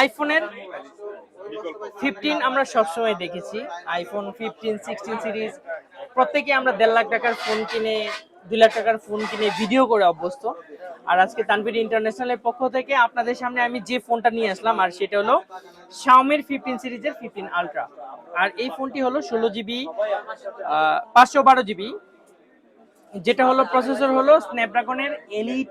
আইফোনের ফিফটিন আমরা সবসময় দেখেছি। আইফোন ফিফটিন সিক্সটিন সিরিজ প্রত্যেকে আমরা দেড় লাখ টাকার ফোন কিনে, দুই লাখ টাকার ফোন কিনে ভিডিও করে অভ্যস্ত। আর আজকে তানবির ইন্টারন্যাশনালের পক্ষ থেকে আপনাদের সামনে আমি যে ফোনটা নিয়ে আসলাম, আর সেটা হলো শাওমির ফিফটিন সিরিজের ফিফটিন আলট্রা আর এই ফোনটি হলো ষোলো জিবি পাঁচশো বারো জিবি যেটা হলো প্রসেসর হলো স্ন্যাপড্রাগনের এলিট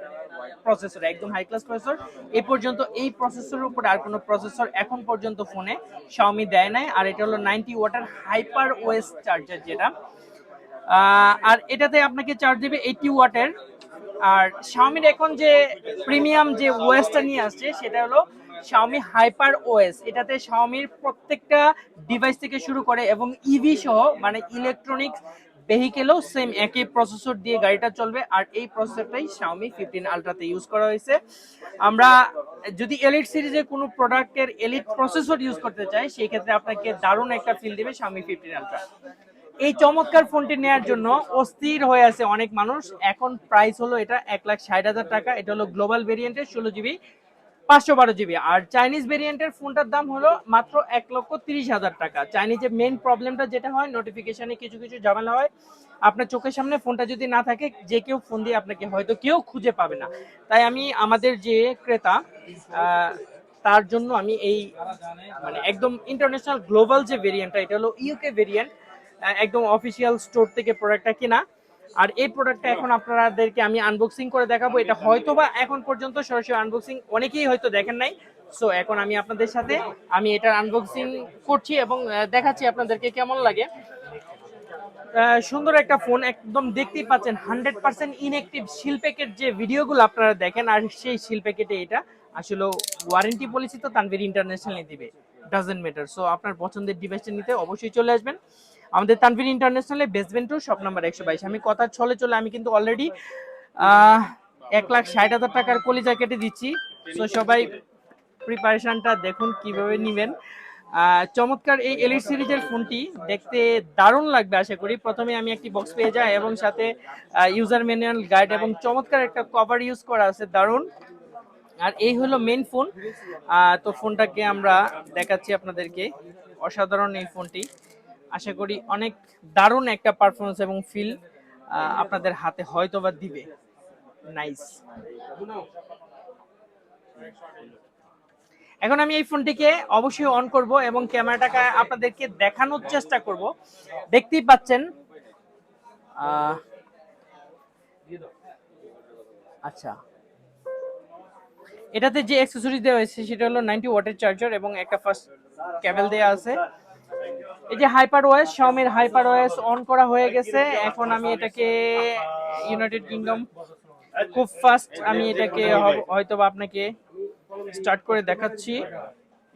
প্রসেসর একদম হাই ক্লাস প্রসেসর এ পর্যন্ত এই প্রসেসরের উপরে আর কোনো প্রসেসর এখন পর্যন্ত ফোনে Xiaomi দেয় নাই। আর এটা হলো ninety watt hyper OS charger যেটা। আর এটাতে আপনাকে চার্জ দেবে এইটি ওয়াটের। আর Xiaomi এখন যে প্রিমিয়াম যে ওএসটা নিয়ে আসছে, সেটা হলো Xiaomi হাইপার ওএস এটাতে Xiaomiর প্রত্যেকটা ডিভাইস থেকে শুরু করে এবং ইভি সহ মানে ইলেকট্রনিক্স ভেহিকেলও সেম একই প্রসেসর দিয়ে গাড়িটা চলবে। আর এই প্রসেসরটাই Xiaomi ফিফটিন আলট্রাতে ইউজ করা হয়েছে। আমরা যদি এলিট সিরিজে কোনো প্রোডাক্টের এলিট প্রসেসর ইউজ করতে চাই, সেই ক্ষেত্রে আপনাকে দারুণ একটা ফিল দেবে Xiaomi ফিফটিন আলট্রা এই চমৎকার ফোনটি নেওয়ার জন্য অস্থির হয়ে আছে অনেক মানুষ। এখন প্রাইস হলো এটা এক লাখ ষাট হাজার টাকা। এটা হলো গ্লোবাল ভেরিয়েন্টের ষোলো জিবি পাঁচশো বারো জিবি। আর চাইনিজ ভেরিয়েন্টের ফোনটার দাম হলো মাত্র এক লক্ষ তিরিশ হাজার টাকা। চাইনিজের মেন প্রবলেমটা যেটা হয় নোটিফিকেশনে কিছু কিছু ঝামেলা হয়। আপনার চোখের সামনে ফোনটা যদি না থাকে, যে কেউ ফোন দিয়ে আপনাকে হয়তো কেউ খুঁজে পাবে না। তাই আমি আমাদের যে ক্রেতা তার জন্য আমি এই মানে একদম ইন্টারন্যাশনাল গ্লোবাল যে ভেরিয়েন্টটা এটা হলো ইউকে ভেরিয়েন্ট একদম অফিসিয়াল স্টোর থেকে প্রোডাক্টটা কেনা। আর এই প্রোডাক্টটা এখন আপনাদেরকে আমি আনবক্সিং করে দেখাবো। এটা হয়তোবা এখন পর্যন্ত সরাসরি আনবক্সিং অনেকেই হয়তো দেখেন নাই। সো এখন আমি আপনাদের সাথে আমি এটার আনবক্সিং করছি এবং দেখাচ্ছি আপনাদেরকে কেমন লাগে। সুন্দর একটা ফোন একদম দেখতেই পাচ্ছেন hundred percent inactive seal packet যে ভিডিওগুলো আপনারা দেখেন, আর সেই শিল প্যাকেটে এটা আসলে ওয়ারেন্টি পলিসি তো তানভীর ইন্টারন্যাশনাল দিবে। ডাজেন্ট ম্যাটার সো আপনার পছন্দের ডিভাইসটা নিতে অবশ্যই চলে আসবেন। আমাদের তানভীর ইন্টারন্যাশনালে বেসমেন্ট টু শপ নাম্বার একশো বাইশ। আমি কথা চলে চলে আমি কিন্তু অলরেডি এক লাখ ষাট হাজার টাকার কলিজা কেটে দিচ্ছি। সো সবাই প্রিপারেশনটা দেখুন কীভাবে নেবেন। চমৎকার এই এলিট সিরিজের ফোনটি দেখতে দারুণ লাগবে, আশা করি। প্রথমে আমি একটি বক্স পেয়ে যাই এবং সাথে ইউজার ম্যানুয়াল গাইড এবং চমৎকার একটা কভার ইউজ করা আছে, দারুণ। আর এই হলো মেন ফোন তো ফোনটাকে আমরা দেখাচ্ছি আপনাদেরকে। অসাধারণ এই ফোনটি আশা করি অনেক দারুণ একটা পারফরমেন্স এবং ফিল আপনাদের হাতে হয়তো বা দিবে। নাইস এখন আমি এই ফোনটিকে অবশ্যই অন করব এবং ক্যামেরাটাকে আপনাদেরকে দেখানোর চেষ্টা করব। দেখতেই পাচ্ছেন আচ্ছা। এটাতে যে অ্যাক্সেসরিজ দেওয়া হয়েছে সেটা হলো নাইনটি ওয়াটের চার্জার এবং একটা ফার্স্ট কেবল দেওয়া আছে। এই যে hyper OS Xiaomi hyper OS on করা হয়ে গেছে। এখন আমি এটাকে ইউনাইটেড কিংডম খুব ফাস্ট আমি এটাকে হয়তো আপনাকে স্টার্ট করে দেখাচ্ছি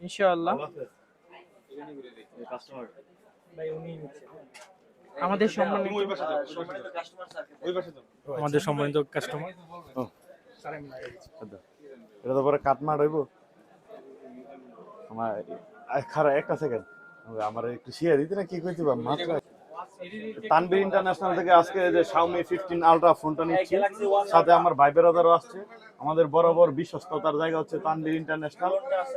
ইনশাআল্লাহ। আমাদের সম্মানিত আমাদের সম্মানিত কাস্টমার এটা তো পরে কাটমাট হইব আমার আ, খারা একটা সেকেন্ড আমার একটু দিতে না কি কইতে পার মাত্র তানবীর ইন্টারন্যাশনাল থেকে আজকে যে 15 আলট্রা ফোনটা নিচ্ছি সাথে আমার ভাই আসছে। আমাদের বরাবর বিশ্বস্ততার জায়গা হচ্ছে তানবীর ইন্টারন্যাশনাল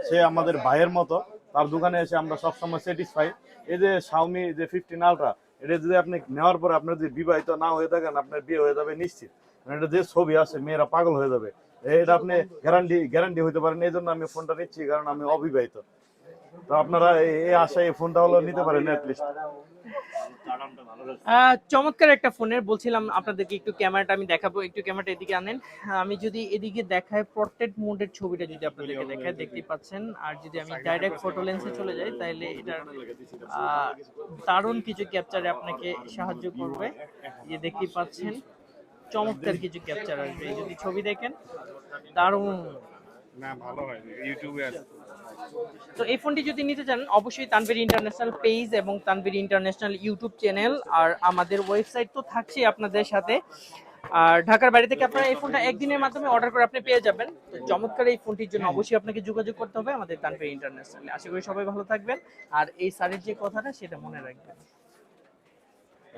সে আমাদের ভাইয়ের মতো। তার দোকানে এসে আমরা সবসময় স্যাটিসফাই এই যে Xiaomi যে 15 আলট্রা এটা যদি আপনি নেওয়ার পরে আপনার যদি বিবাহিত না হয়ে থাকেন আপনার বিয়ে হয়ে যাবে নিশ্চিত। এটা যে ছবি আছে মেয়েরা পাগল হয়ে যাবে। এটা আপনি গ্যারান্টি গ্যারান্টি হইতে পারেন এই জন্য আমি ফোনটা নিচ্ছি কারণ আমি অবিবাহিত। তো আপনারা এই আশায় এই ফোনটা হলো নিতে পারেন অ্যাটলিস্ট চমৎকার একটা ফোনের বলছিলাম আপনাদেরকে একটু ক্যামেরাটা আমি দেখাবো একটু ক্যামেরাটা এদিকে আনেন। আমি যদি এদিকে দেখাই পোর্ট্রেট মোডের ছবিটা যদি আপনাদেরকে দেখাই দেখতেই পাচ্ছেন। আর যদি আমি ডাইরেক্ট ফটো লেন্সে চলে যাই তাহলে আহ, দারুণ কিছু ক্যাপচারে আপনাকে সাহায্য করবে। যে দেখতেই পাচ্ছেন। চমৎকার কিছু ক্যাপচার আসবে। যদি ছবি দেখেন দারুণ। না ভালো হয় ইউটিউবে আছে। তো এই ফোনটি যদি নিতে চান অবশ্যই তানভীর ইন্টারন্যাশনাল পেজ এবং তানভীর ইন্টারন্যাশনাল ইউটিউব চ্যানেল আর আমাদের ওয়েবসাইট তো থাকছেই আপনাদের সাথে। আর ঢাকার বাড়ি থেকে আপনারা এই ফোনটা একদিনের মাধ্যমে অর্ডার করে আপনি পেয়ে যাবেন। তো চমৎকার এই ফোনটির জন্য অবশ্যই আপনাকে যোগাযোগ করতে হবে আমাদের তানভীর ইন্টারন্যাশনাল আশা করি সবাই ভালো থাকবেন। আর এই স্যারের যে কথাটা সেটা মনে রাখবেন।